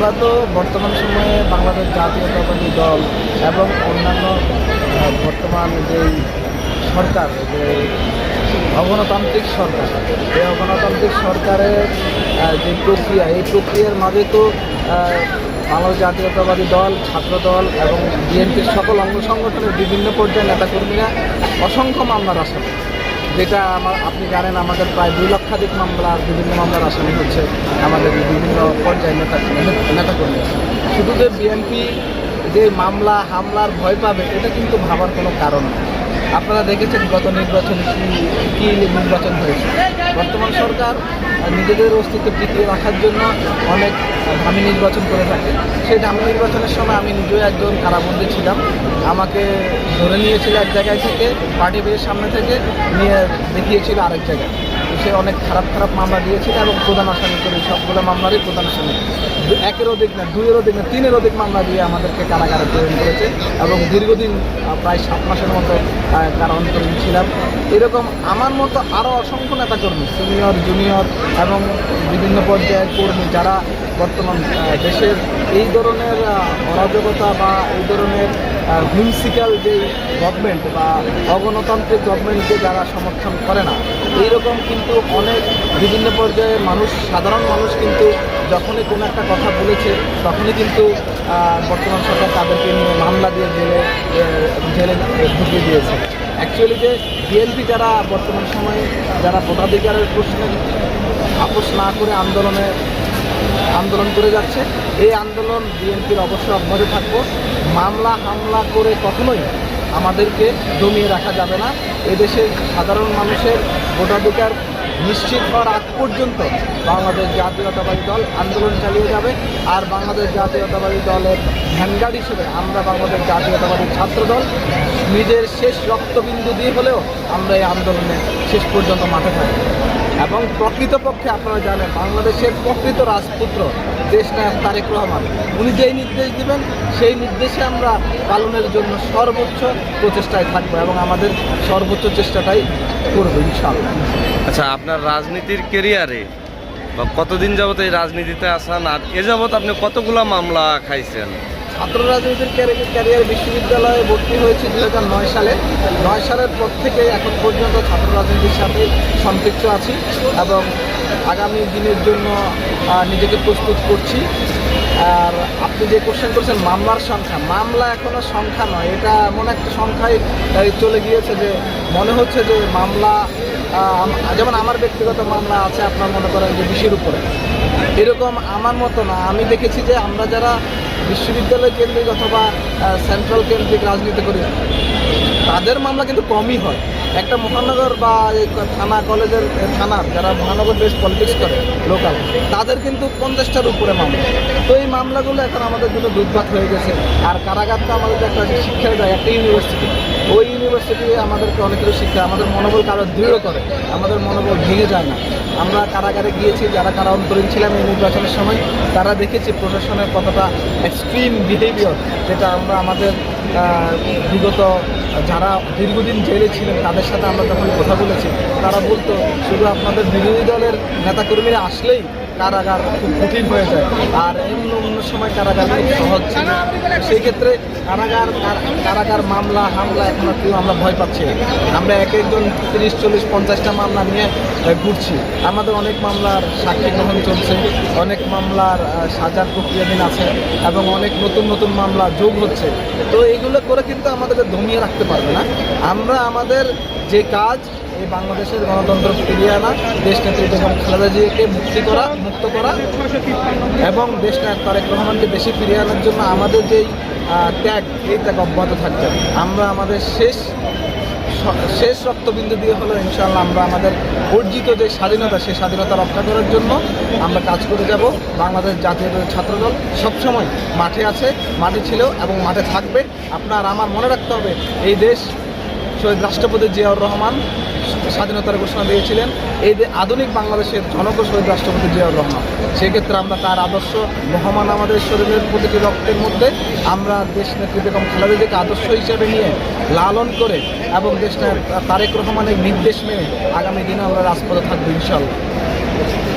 আমরা তো বর্তমান সময়ে বাংলাদেশ জাতীয়তাবাদী দল এবং অন্যান্য বর্তমান যেই সরকার, যে অগণতান্ত্রিক সরকার, এই অগণতান্ত্রিক সরকারের যে প্রক্রিয়া, এই প্রক্রিয়ার মাঝে তো বাংলাদেশ জাতীয়তাবাদী দল, ছাত্র দল এবং বিএনপির সকল অঙ্গ সংগঠনের বিভিন্ন পর্যায়ের নেতাকর্মীরা অসংখ্য মামলার আসামি যেটা আমার, আপনি জানেন আমাদের প্রায় দুই লক্ষাধিক মামলা, বিভিন্ন মামলার আসামি হচ্ছে আমাদের বিভিন্ন পর্যায়ে নেতা নেতাকর্মী। শুধু যে বিএনপি যে মামলা, হামলার ভয় পাবে, এটা কিন্তু ভাবার কোনো কারণ নেই আপনারা দেখেছেন গত নির্বাচন কি নির্বাচন হয়েছে। বর্তমান সরকার নিজেদের অস্তিত্ব টিকিয়ে রাখার জন্য অনেক ধামি নির্বাচন করে থাকে। সেই দামি নির্বাচনের সময় আমি নিজেও একজন কারাবন্দি ছিলাম। আমাকে ধরে নিয়েছিল এক জায়গায় থেকে, পার্টি বের সামনে থেকে নিয়ে দেখিয়েছিল আরেক জায়গায়। সে অনেক খারাপ খারাপ মামলা দিয়েছিল এবং প্রধান আসামি করে সবগুলো মামলারই প্রধান আসামি। একের অধিক না দুইয়ের অধিক না তিনের অধিক মামলা দিয়ে আমাদেরকে কারাগারে প্রেরণ করেছে এবং দীর্ঘদিন প্রায় সাত মাসের মতো আহ, কারান্তরীণ ছিলাম। এরকম আমার মতো আরও অসংখ্য নেতাকর্মী সিনিয়র জুনিয়র এবং বিভিন্ন পর্যায়ের কর্মী যারা বর্তমান দেশের এই ধরনের অরাজকতা বা এই ধরনের হিমসিক্যাল যে গভর্নমেন্ট বা অগণতান্ত্রিক গভর্নমেন্টকে যারা সমর্থন করে না, এইরকম কিন্তু অনেক বিভিন্ন পর্যায়ে মানুষ, সাধারণ মানুষ কিন্তু যখনই কোনো একটা কথা বলেছে, তখনই কিন্তু বর্তমান সরকার তাদেরকে নিয়ে মামলা দিয়ে জেলে জেলে ঢুকিয়ে দিয়েছে। অ্যাকচুয়ালি যে বিএনপি যারা বর্তমান সময়ে, যারা ভোটাধিকারের প্রশ্নে আপোষ না করে আন্দোলনে আন্দোলন করে যাচ্ছে। এই আন্দোলন বিএনপির অবশ্যই অব্যাহত থাকব। মামলা, হামলা করে কখনোই আমাদেরকে দমিয়ে রাখা যাবে না। এদেশের সাধারণ মানুষের ভোটাধিকার নিশ্চিত হওয়ার আগ পর্যন্ত বাংলাদেশ জাতীয়তাবাদী দল আন্দোলন চালিয়ে যাবে। আর বাংলাদেশ জাতীয়তাবাদী দলের ভ্যানগার্ড হিসেবে আমরা বাংলাদেশ জাতীয়তাবাদী ছাত্র দল নিজের শেষ রক্তবিন্দু দিয়ে হলেও আমরা এই আন্দোলনে শেষ পর্যন্ত মাঠে থাকব এবং প্রকৃতপক্ষে আপনারা জানেন, বাংলাদেশের প্রকৃত রাজপুত্র দেশ নায়ক তারেক রহমান। উনি যেই নির্দেশ দিবেন, সেই নির্দেশে আমরা পালনের জন্য সর্বোচ্চ প্রচেষ্টায় থাকব এবং আমাদের সর্বোচ্চ চেষ্টাটাই করব ইনশাআল্লাহ। আচ্ছা আপনার রাজনীতির কেরিয়ারে কতদিন যাবত এই রাজনীতিতে আসান আর এ যাবত আপনি কতগুলো মামলা খাইছেন? ছাত্র রাজনীতির ক্যারি- ক্যারিয়ার বিশ্ববিদ্যালয়ে ভর্তি হয়েছে দু নয় সালে। নয় সালের পর থেকে এখন পর্যন্ত ছাত্র রাজনীতির সাথে সম্পৃক্ত আছি এবং আগামী দিনের জন্য নিজেকে প্রস্তুত করছি। আর আপনি যে কোশ্চেন করছেন, মামলার সংখ্যা। মামলা এখনও সংখ্যা নয়। এটা এমন একটা সংখ্যায় চলে গিয়েছে যে মনে হচ্ছে যে মামলা যেমন আমার ব্যক্তিগত মামলা আছে, আপনার মনে করেন যে বিশের উপরে। এরকম আমার মতো না। আমি দেখেছি যে আমরা যারা বিশ্ববিদ্যালয় কেন্দ্রিক অথবা সেন্ট্রাল কেন্দ্রিক রাজনীতি করি তাদের মামলা কিন্তু কমই হয়। একটা মহানগর বা থানা, কলেজের থানার যারা মহানগর বেশ পলিটিক্স করে লোকাল তাদের কিন্তু পঞ্চাশটার উপরে মামলা। তো এই মামলাগুলো এখন আমাদের জন্য দুর্ভাগ হয়ে গেছে। আর কারাগার তো আমাদের একটা শিক্ষার জায়গা একটা ইউনিভার্সিটি ওই ইউনিভার্সিটি আমাদেরকে অনেক কিছু শিক্ষা আমাদের মনোবল কারও দৃঢ় করে, আমাদের মনোবল ভেঙে যায় না। আমরা কারাগারে গিয়েছি, যারা কারা অন্তরীণ ছিলাম এই নির্বাচনের সময়, তারা দেখেছি প্রশাসনের কতটা এক্সট্রিম বিহেভিয়ার যেটা আমরা আমাদের বিগত যারা দীর্ঘদিন জেলে ছিলেন, তাদের সাথে আমরা যখন কথা বলেছি, তারা বলতো, শুধু আপনাদের বিরোধী দলের নেতাকর্মীরা আসলেই কারাগার খুব কঠিন হয়ে যায়। আর অন্য অন্য সময় কারাগার খুব সহজ ছিল। সেই ক্ষেত্রে কারাগার কারাগার মামলা, হামলা এখন কেউ আমরা ভয় পাচ্ছি না। আমরা এক একজন তিরিশ, চল্লিশ, পঞ্চাশটা মামলা নিয়ে ঘুরছি। আমাদের অনেক মামলার সাক্ষী গ্রহণ চলছে। অনেক মামলার সাজার প্রক্রিয়াধীন আছে এবং অনেক নতুন নতুন মামলা যোগ হচ্ছে। তো এইগুলো করে কিন্তু আমাদেরকে দমিয়ে রাখতে পারবে না। আমরা আমাদের যে কাজ এই বাংলাদেশের গণতন্ত্র ফিরিয়ে আনা দেশ নেত্রী বেগম খালেদা জিয়াকে মুক্তি করা, মুক্ত করা এবং দেশ নায়ক তারেক রহমানকে দেশে ফিরিয়ে আনার জন্য আমাদের যেই ত্যাগ, এই ত্যাগ অব্যাহত থাকবে আমরা আমাদের শেষ শেষ রক্তবিন্দু দিয়ে হলো ইনশাআল্লাহ আমরা আমাদের অর্জিত যে স্বাধীনতা, সেই স্বাধীনতা রক্ষা করার জন্য আমরা কাজ করে যাব। বাংলাদেশ জাতীয় ছাত্রদল সবসময় মাঠে আছে, মাঠে ছিল এবং মাঠে থাকবে। আপনার, আমার মনে রাখতে হবে, এই দেশ শহীদ রাষ্ট্রপতি জিয়াউর রহমান স্বাধীনতার ঘোষণা দিয়েছিলেন। এই যে আধুনিক বাংলাদেশের জনক শহীদ রাষ্ট্রপতি জিয়াউর রহমান, সেক্ষেত্রে আমরা তার আদর্শ বহমান আমাদের শরীরের প্রতিটি রক্তের মধ্যে আমরা দেশ নেত্রী বেগম খালেদা জিয়াকে আদর্শ হিসেবে নিয়ে লালন করে এবং দেশ তারেক রহমানের নির্দেশ মেনে আগামী দিনে আমরা রাজপথে থাকব ইনশাল্লাহ